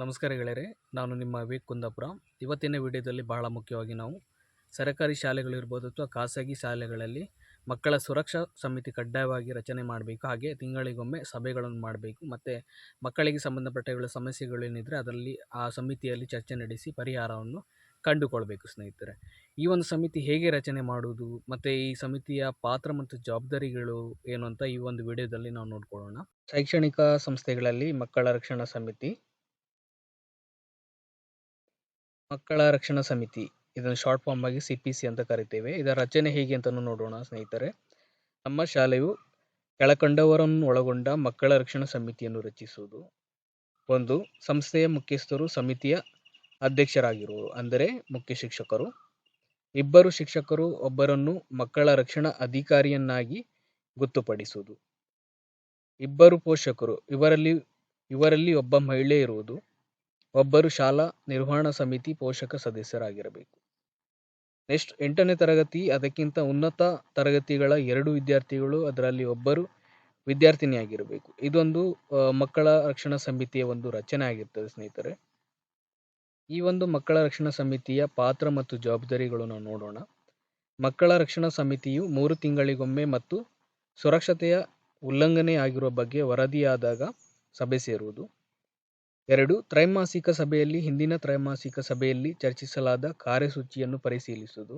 ನಮಸ್ಕಾರ ಗೆಳೆಯರೆ, ನಾನು ನಿಮ್ಮ ವಿವೇಕ್ ಕುಂದಾಪುರ. ಇವತ್ತಿನ ವಿಡಿಯೋದಲ್ಲಿ ಬಹಳ ಮುಖ್ಯವಾಗಿ ನಾವು ಸರ್ಕಾರಿ ಶಾಲೆಗಳಿರ್ಬೋದು ಅಥವಾ ಖಾಸಗಿ ಶಾಲೆಗಳಲ್ಲಿ ಮಕ್ಕಳ ಸುರಕ್ಷಾ ಸಮಿತಿ ಕಡ್ಡಾಯವಾಗಿ ರಚನೆ ಮಾಡಬೇಕು. ಹಾಗೆ ತಿಂಗಳಿಗೊಮ್ಮೆ ಸಭೆಗಳನ್ನು ಮಾಡಬೇಕು. ಮತ್ತು ಮಕ್ಕಳಿಗೆ ಸಂಬಂಧಪಟ್ಟಗಳ ಸಮಸ್ಯೆಗಳೇನಿದ್ರೆ ಅದರಲ್ಲಿ ಆ ಸಮಿತಿಯಲ್ಲಿ ಚರ್ಚೆ ನಡೆಸಿ ಪರಿಹಾರವನ್ನು ಕಂಡುಕೊಳ್ಬೇಕು ಸ್ನೇಹಿತರೆ. ಈ ಒಂದು ಸಮಿತಿ ಹೇಗೆ ರಚನೆ ಮಾಡುವುದು, ಮತ್ತು ಈ ಸಮಿತಿಯ ಪಾತ್ರ ಮತ್ತು ಜವಾಬ್ದಾರಿಗಳು ಏನು ಅಂತ ಈ ಒಂದು ವಿಡಿಯೋದಲ್ಲಿ ನಾವು ನೋಡ್ಕೊಳ್ಳೋಣ. ಶೈಕ್ಷಣಿಕ ಸಂಸ್ಥೆಗಳಲ್ಲಿ ಮಕ್ಕಳ ರಕ್ಷಣಾ ಸಮಿತಿ ಮಕ್ಕಳ ರಕ್ಷಣಾ ಸಮಿತಿ, ಇದನ್ನು ಶಾರ್ಟ್ ಫಾರ್ಮ್ ಆಗಿ ಸಿ ಪಿ ಸಿ ಅಂತ ಕರಿತೇವೆ. ಇದರ ರಚನೆ ಹೇಗೆ ಅಂತ ನೋಡೋಣ ಸ್ನೇಹಿತರೆ. ನಮ್ಮ ಶಾಲೆಯು ಕೆಳಕಂಡವರನ್ನು ಒಳಗೊಂಡ ಮಕ್ಕಳ ರಕ್ಷಣಾ ಸಮಿತಿಯನ್ನು ರಚಿಸುವುದು. ಒಂದು, ಸಂಸ್ಥೆಯ ಮುಖ್ಯಸ್ಥರು ಸಮಿತಿಯ ಅಧ್ಯಕ್ಷರಾಗಿರುವರು ಅಂದರೆ ಮುಖ್ಯ ಶಿಕ್ಷಕರು. ಇಬ್ಬರು ಶಿಕ್ಷಕರು ಒಬ್ಬರನ್ನು ಮಕ್ಕಳ ರಕ್ಷಣಾ ಅಧಿಕಾರಿಯನ್ನಾಗಿ ಗೊತ್ತುಪಡಿಸುವುದು ಇಬ್ಬರು ಪೋಷಕರು, ಇವರಲ್ಲಿ ಇವರಲ್ಲಿ ಒಬ್ಬ ಮಹಿಳೆ ಇರುವುದು. ಒಬ್ಬರು ಶಾಲಾ ನಿರ್ವಹಣಾ ಸಮಿತಿ ಪೋಷಕ ಸದಸ್ಯರಾಗಿರಬೇಕು. ನೆಕ್ಸ್ಟ್ ಎಂಟನೇ ತರಗತಿ, ಅದಕ್ಕಿಂತ ಉನ್ನತ ತರಗತಿಗಳ ಎರಡು ವಿದ್ಯಾರ್ಥಿಗಳು, ಅದರಲ್ಲಿ ಒಬ್ಬರು ವಿದ್ಯಾರ್ಥಿನಿಯಾಗಿರಬೇಕು. ಇದೊಂದು ಮಕ್ಕಳ ರಕ್ಷಣಾ ಸಮಿತಿಯ ಒಂದು ರಚನೆ ಆಗಿರ್ತದೆ ಸ್ನೇಹಿತರೆ. ಈ ಒಂದು ಮಕ್ಕಳ ರಕ್ಷಣಾ ಸಮಿತಿಯ ಪಾತ್ರ ಮತ್ತು ಜವಾಬ್ದಾರಿಗಳನ್ನು ನೋಡೋಣ. ಮಕ್ಕಳ ರಕ್ಷಣಾ ಸಮಿತಿಯು ಮೂರು ತಿಂಗಳಿಗೊಮ್ಮೆ ಮತ್ತು ಸುರಕ್ಷತೆಯ ಉಲ್ಲಂಘನೆ ಆಗಿರುವ ಬಗ್ಗೆ ವರದಿಯಾದಾಗ ಸಭೆ ಸೇರುವುದು. ಎರಡು, ತ್ರೈಮಾಸಿಕ ಸಭೆಯಲ್ಲಿ, ಹಿಂದಿನ ತ್ರೈಮಾಸಿಕ ಸಭೆಯಲ್ಲಿ ಚರ್ಚಿಸಲಾದ ಕಾರ್ಯಸೂಚಿಯನ್ನು ಪರಿಶೀಲಿಸುವುದು.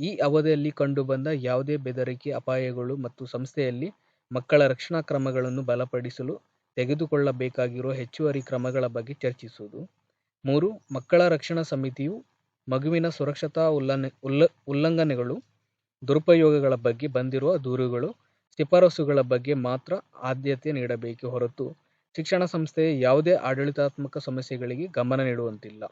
ಈ ಅವಧಿಯಲ್ಲಿ ಕಂಡುಬಂದ ಯಾವುದೇ ಬೆದರಿಕೆ, ಅಪಾಯಗಳು ಮತ್ತು ಸಂಸ್ಥೆಯಲ್ಲಿ ಮಕ್ಕಳ ರಕ್ಷಣಾ ಕ್ರಮಗಳನ್ನು ಬಲಪಡಿಸಲು ತೆಗೆದುಕೊಳ್ಳಬೇಕಾಗಿರುವ ಹೆಚ್ಚುವರಿ ಕ್ರಮಗಳ ಬಗ್ಗೆ ಚರ್ಚಿಸುವುದು. ಮೂರು, ಮಕ್ಕಳ ರಕ್ಷಣಾ ಸಮಿತಿಯು ಮಗುವಿನ ಸುರಕ್ಷತಾ ಉಲ್ಲ, ಉಲ್ಲಂಘನೆಗಳು, ದುರುಪಯೋಗಗಳ ಬಗ್ಗೆ ಬಂದಿರುವ ದೂರುಗಳು, ಶಿಫಾರಸುಗಳ ಬಗ್ಗೆ ಮಾತ್ರ ಆದ್ಯತೆ ನೀಡಬೇಕೆ ಹೊರತು ಶಿಕ್ಷಣ ಸಂಸ್ಥೆ ಯಾವುದೇ ಆಡಳಿತಾತ್ಮಕ ಸಮಸ್ಯೆಗಳಿಗೆ ಗಮನ ನೀಡುವಂತಿಲ್ಲ.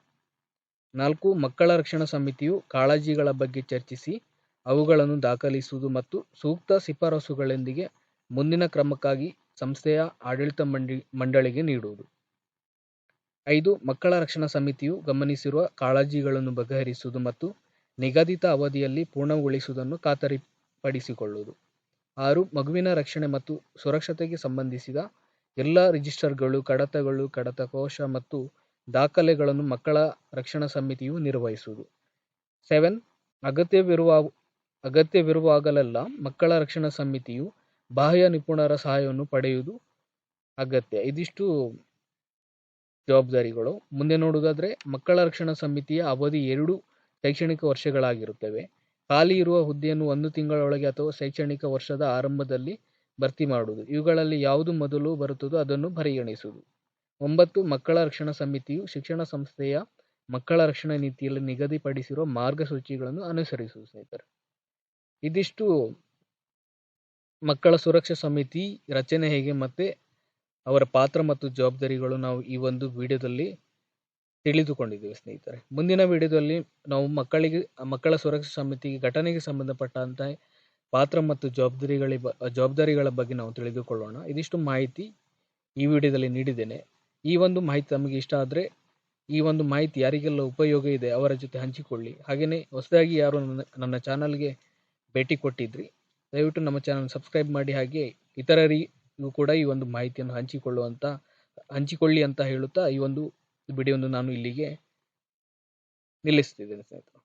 ನಾಲ್ಕು, ಮಕ್ಕಳ ರಕ್ಷಣಾ ಸಮಿತಿಯು ಕಾಳಜಿಗಳ ಬಗ್ಗೆ ಚರ್ಚಿಸಿ ಅವುಗಳನ್ನು ದಾಖಲಿಸುವುದು ಮತ್ತು ಸೂಕ್ತ ಶಿಫಾರಸುಗಳೊಂದಿಗೆ ಮುಂದಿನ ಕ್ರಮಕ್ಕಾಗಿ ಸಂಸ್ಥೆಯ ಆಡಳಿತ ಮಂಡಿ, ಮಂಡಳಿಗೆ ನೀಡುವುದು. ಐದು, ಮಕ್ಕಳ ರಕ್ಷಣಾ ಸಮಿತಿಯು ಗಮನಿಸಿರುವ ಕಾಳಜಿಗಳನ್ನು ಬಗೆಹರಿಸುವುದು ಮತ್ತು ನಿಗದಿತ ಅವಧಿಯಲ್ಲಿ ಪೂರ್ಣಗೊಳಿಸುವುದನ್ನು ಖಾತರಿಪಡಿಸಿಕೊಳ್ಳುವುದು. ಆರು, ಮಗುವಿನ ರಕ್ಷಣೆ ಮತ್ತು ಸುರಕ್ಷತೆಗೆ ಸಂಬಂಧಿಸಿದ ಎಲ್ಲ ರಿಜಿಸ್ಟರ್ಗಳು, ಕಡತಗಳು, ಕಡತಕೋಶ ಮತ್ತು ದಾಖಲೆಗಳನ್ನು ಮಕ್ಕಳ ರಕ್ಷಣಾ ಸಮಿತಿಯು ನಿರ್ವಹಿಸುವುದು. ಸೆವೆನ್, ಅಗತ್ಯವಿರುವ, ಅಗತ್ಯವಿರುವಾಗಲೆಲ್ಲ ಮಕ್ಕಳ ರಕ್ಷಣಾ ಸಮಿತಿಯು ಬಾಹ್ಯ ನಿಪುಣರ ಸಹಾಯವನ್ನು ಪಡೆಯುವುದು ಅಗತ್ಯ. ಇದಿಷ್ಟು ಜವಾಬ್ದಾರಿಗಳು. ಮುಂದೆ ನೋಡುವುದಾದರೆ, ಮಕ್ಕಳ ರಕ್ಷಣಾ ಸಮಿತಿಯ ಅವಧಿ ಎರಡು ಶೈಕ್ಷಣಿಕ ವರ್ಷಗಳಾಗಿರುತ್ತವೆ. ಖಾಲಿ ಇರುವ ಹುದ್ದೆಯನ್ನು ಒಂದು ತಿಂಗಳೊಳಗೆ ಅಥವಾ ಶೈಕ್ಷಣಿಕ ವರ್ಷದ ಆರಂಭದಲ್ಲಿ ಭರ್ತಿ ಮಾಡುವುದು. ಇವುಗಳಲ್ಲಿ ಯಾವುದು ಮೊದಲು ಬರುತ್ತದೋ ಅದನ್ನು ಪರಿಗಣಿಸುವುದು. ಒಂಬತ್ತು, ಮಕ್ಕಳ ರಕ್ಷಣಾ ಸಮಿತಿಯು ಶಿಕ್ಷಣ ಸಂಸ್ಥೆಯ ಮಕ್ಕಳ ರಕ್ಷಣಾ ನೀತಿಯಲ್ಲಿ ನಿಗದಿಪಡಿಸಿರುವ ಮಾರ್ಗಸೂಚಿಗಳನ್ನು ಅನುಸರಿಸುವುದು, ಸ್ನೇಹಿತರೆ. ಇದಿಷ್ಟು ಮಕ್ಕಳ ಸುರಕ್ಷಾ ಸಮಿತಿ ರಚನೆ ಹೇಗೆ ಮತ್ತೆ ಅವರ ಪಾತ್ರ ಮತ್ತು ಜವಾಬ್ದಾರಿಗಳು ನಾವು ಈ ಒಂದು ವಿಡಿಯೋದಲ್ಲಿ ತಿಳಿದುಕೊಂಡಿದ್ದೇವೆ, ಸ್ನೇಹಿತರೆ. ಮುಂದಿನ ವಿಡಿಯೋದಲ್ಲಿ ನಾವು ಮಕ್ಕಳಿಗೆ, ಮಕ್ಕಳ ಸುರಕ್ಷಾ ಸಮಿತಿಗೆ ಘಟನೆಗೆ ಸಂಬಂಧಪಟ್ಟಂತ ಪಾತ್ರ ಮತ್ತು ಜವಾಬ್ದಾರಿಗಳ ಜವಾಬ್ದಾರಿಗಳ ಬಗ್ಗೆ ನಾವು ತಿಳಿದುಕೊಳ್ಳೋಣ. ಇದಿಷ್ಟು ಮಾಹಿತಿ ಈ ವಿಡಿಯೋದಲ್ಲಿ ನೀಡಿದ್ದೇನೆ. ಈ ಒಂದು ಮಾಹಿತಿ ನಮಗೆ ಇಷ್ಟ ಆದರೆ ಈ ಒಂದು ಮಾಹಿತಿ ಯಾರಿಗೆಲ್ಲ ಉಪಯೋಗ ಇದೆ ಅವರ ಜೊತೆ ಹಂಚಿಕೊಳ್ಳಿ. ಹಾಗೆಯೇ ಹೊಸದಾಗಿ ಯಾರು ನನ್ನ ನನ್ನ ಚಾನಲ್ಗೆ ಭೇಟಿ ಕೊಟ್ಟಿದ್ರಿ, ದಯವಿಟ್ಟು ನಮ್ಮ ಚಾನಲ್ ಸಬ್ಸ್ಕ್ರೈಬ್ ಮಾಡಿ ಹಾಗೆ ಇತರರಿಗೂ ಕೂಡ ಈ ಒಂದು ಮಾಹಿತಿಯನ್ನು ಹಂಚಿಕೊಳ್ಳುವಂಥ ಹಂಚಿಕೊಳ್ಳಿ ಅಂತ ಹೇಳುತ್ತಾ ಈ ಒಂದು ವಿಡಿಯೋವನ್ನು ನಾನು ಇಲ್ಲಿಗೆ ನಿಲ್ಲಿಸ್ತಿದ್ದೇನೆ ಸ್ನೇಹಿತರೆ.